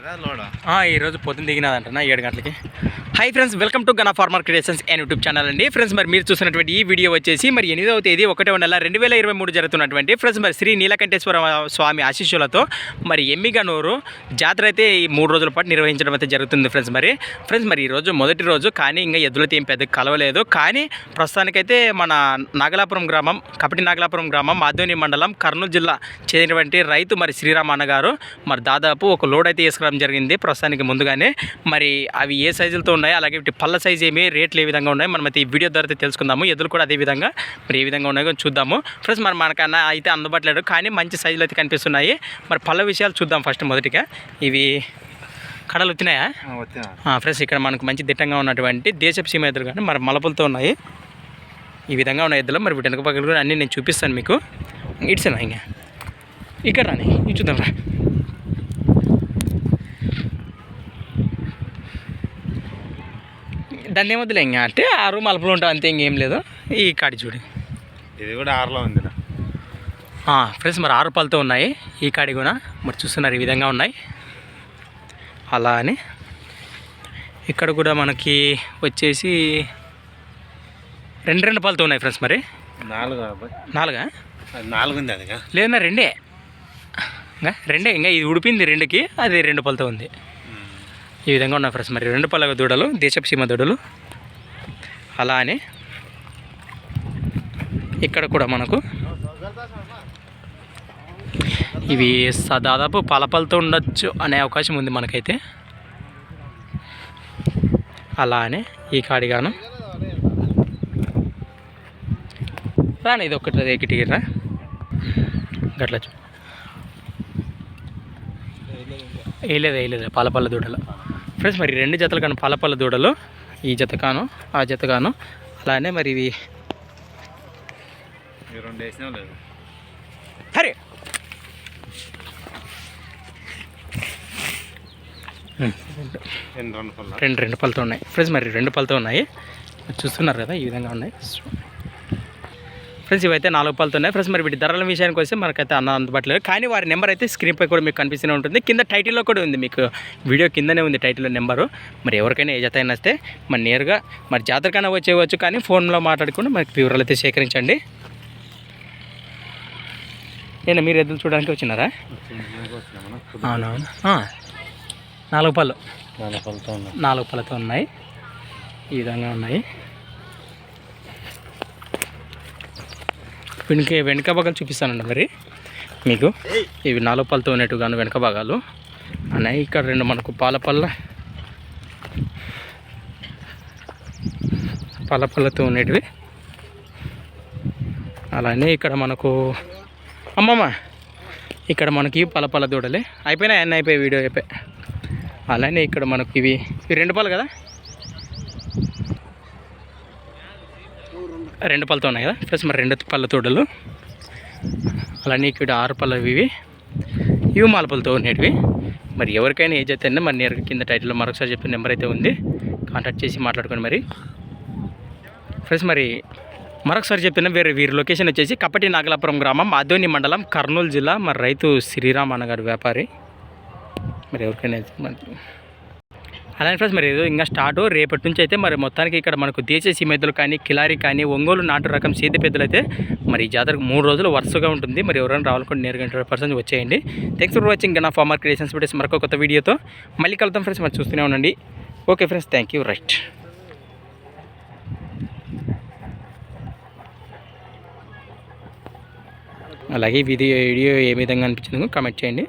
ఈరోజు పొద్దున్న దిగినదంటనా ఏడు గంటలకి. Hi friends welcome to Gana farmer creations and YouTube channel అండి. ఫ్రెండ్స్ మరి మీరు చూసినటువంటి ఈ వీడియో వచ్చేసి మరి ఎనిమిదవ తేదీ ఒకటే నెల రెండు వేల ఇరవై మూడు జరుగుతున్నటువంటి ఫ్రెండ్స్ మరి శ్రీ నీలకంఠేశ్వర స్వామి ఆశీస్సులతో మరి ఎమ్మిగనూరు జాతర అయితే ఈ మూడు రోజుల పాటు నిర్వహించడం అయితే జరుగుతుంది ఫ్రెండ్స్ మరి. ఫ్రెండ్స్ మరి ఈరోజు మొదటి రోజు కానీ ఇంకా ఎద్దులతో ఏం పెద్ద కలవలేదు. కానీ ప్రస్తుతానికైతే మన నాగలాపురం గ్రామం కపటి నాగలాపురం గ్రామం మాధోని మండలం కర్నూలు జిల్లా చెందినటువంటి రైతు మరి శ్రీరామ్ అన్నగారు మరి దాదాపు ఒక లోడ్ అయితే వేసుకోవడం జరిగింది ప్రస్తుతానికి ముందుగానే. మరి అవి ఏ సైజులతో ఉన్నాయి అలాగే పళ్ళ సైజ్ ఏమి రేట్లు ఏ విధంగా ఉన్నాయి మనం అయితే ఈ వీడియో ద్వారా తెలుసుకుందాము. ఎద్దులు కూడా అదే విధంగా మరి ఏ విధంగా ఉన్నాయో చూద్దాము. ఫ్రెండ్స్ మరి మనకన్నా అయితే అందుబాటులో కానీ మంచి సైజులు అయితే కనిపిస్తున్నాయి. మరి పళ్ళ విషయాలు చూద్దాం ఫస్ట్ మొదటిగా. ఇవి కడలు వచ్చినాయా? ఫ్రెండ్స్ ఇక్కడ మనకు మంచి దిట్టంగా ఉన్నటువంటి దేశపు సీమ ఎదురు కానీ మరి మలపులతో ఉన్నాయి. ఈ విధంగా ఉన్న ఎద్దులు మరి వీటి వెనక పక్కన కూడా అన్నీ నేను చూపిస్తాను మీకు. ఇట్సేనా ఇంకా. ఇక్కడ రాని చూద్దాం రా. దాన్ని ఏమొద్దులే ఇంకా అంటే ఆరు మలుపులు ఉంటాం అంతే ఇంకేం లేదు. ఈ కాడి చూడు. ఇది కూడా ఆరులో ఉంది ఫ్రెండ్స్ మరి ఆరు రూపాయలతో ఉన్నాయి. ఈ కాడి కూడా మరి చూస్తున్నారు ఈ విధంగా ఉన్నాయి. అలా అని ఇక్కడ కూడా మనకి వచ్చేసి రెండు రెండు పాలతో ఉన్నాయి ఫ్రెండ్స్ మరి. నాలుగు. నాలుగా? అది నాలుగు ఉంది అదిగా లేదన్నా రెండే. ఇంకా రెండే ఇంకా ఇది ఉడిపింది రెండుకి అది రెండు పళ్ళతో ఉంది. ఈ విధంగా ఉన్నాయి ఫ్రెండ్స్ మరి రెండు పళ్ళ దూడలు దేశపు సీమ దూడలు. అలా అని ఇక్కడ కూడా మనకు ఇవి దాదాపు పలపలతో ఉండొచ్చు అనే అవకాశం ఉంది మనకైతే. అలా అని ఈ కాడిగాను. రాని ఇది ఒకటి ఎక్కిటికి రా. గట్ల వేయలేదు వేయలేదు పాలపల్ల దూడలు. ఫ్రెండ్స్ మరి రెండు జతలు కాను పాలపల్ల దూడలు ఈ జత కాను ఆ జత కాను. అలానే మరి ఇవి ఈ రెండు రెండు పళ్ళ. రెండు రెండు పళ్ళతో ఉన్నాయి. ఫ్రెండ్స్ మరి రెండు పళ్ళతో ఉన్నాయి. మీరు చూస్తున్నారు కదా ఈ విధంగా ఉన్నాయి. ఫ్రెండ్స్ ఇవైతే నాలుగు పళ్ళతో ఉన్నాయి. ఫ్రెండ్స్ మరి వీటి ధరల విషయానికి వస్తే మనకైతే అన్న అందుబాటులో కానీ వారి నెంబర్ అయితే స్క్రీన్ పై కూడా మీకు కనిపిస్తూనే ఉంటుంది. కింద టైటిల్లో కూడా ఉంది మీకు. వీడియో కిందనే ఉంది టైటిల్లో నెంబరు. మరి ఎవరికైనా ఏ జత వస్తే మరి నేరుగా మరి జాతరకైనా వచ్చేవచ్చు కానీ ఫోన్లో మాట్లాడుకుని మనకి వివరాలు అయితే సేకరించండి. నేను మీరు ఎదురు చూడడానికి వచ్చినారా? అవునవును. నాలుగు పళ్ళు. నాలుగు పళ్ళతో ఉన్నాయి. ఈ విధంగా ఉన్నాయి. వెనుక వెనుక భాగాలు చూపిస్తానండి మరి. మీకు ఇవి నాలుగు పళ్ళతో ఉన్నట్టుగాను వెనుక భాగాలు. అనే ఇక్కడ రెండు మనకు పాలపల్ల పాలపల్లతో ఉండేటివి అలానే ఇక్కడ మనకు అమ్మమ్మ ఇక్కడ మనకి పల దూడలే. అయిపోయినాయి? అన్నీ అయిపోయాయి వీడియో అయిపోయి అలానే ఇక్కడ మనకు ఇవి ఇవి రెండు పళ్ళు కదా? రెండు పళ్ళతో ఉన్నాయి కదా? ప్లస్ మరి రెండు పళ్ళ తోడలు. అలానే ఇక్కడ ఆరు పళ్ళవి ఇవి. ఇవి మాలపలతో ఉండేటివి మరి ఎవరికైనా ఏజ్ అయితే మరి నేను కింద టైటిల్లో మరొకసారి చెప్పిన నెంబర్ అయితే ఉంది. కాంటాక్ట్ చేసి మాట్లాడుకోండి మరి. ఫ్రెండ్స్ మరి మరొకసారి చెప్పిన వేరే వీరి లొకేషన్ వచ్చేసి కప్పటి నాగలాపురం గ్రామం ఆదోని మండలం కర్నూలు జిల్లా మరి రైతు శ్రీరామ్ అన్నగారు వ్యాపారి. మరి ఎవరికైనా మరి అలానే ఫ్రెండ్స్ మరి ఏదో ఇంకా స్టార్ట్ రేపటి నుంచి అయితే మరి మొత్తానికి ఇక్కడ మనకు దేశీయ సీమెద్దలు కానీ కిలారి కానీ ఒంగోలు నాటు రకం సీత పెద్దలు అయితే మరి ఈ జాతరకు మూడు రోజులు వరుసగా ఉంటుంది. మరి ఎవరైనా రావాలనుకుంటే నేరుగా హండ్రెడ్ పర్సెంట్ వచ్చేయండి. థ్యాంక్స్ ఫర్ వాచింగ్ నా ఫార్మర్ క్రియేషన్స్ వీడియోస్ మరొక కొత్త వీడియోతో మళ్ళీ కలుద్దాం ఫ్రెండ్స్. మరి చూస్తూనే ఉండండి. Okay friends thank you right అలాగే వీడియో వీడియో ఏ విధంగా అనిపించిందో కామెంట్ చేయండి.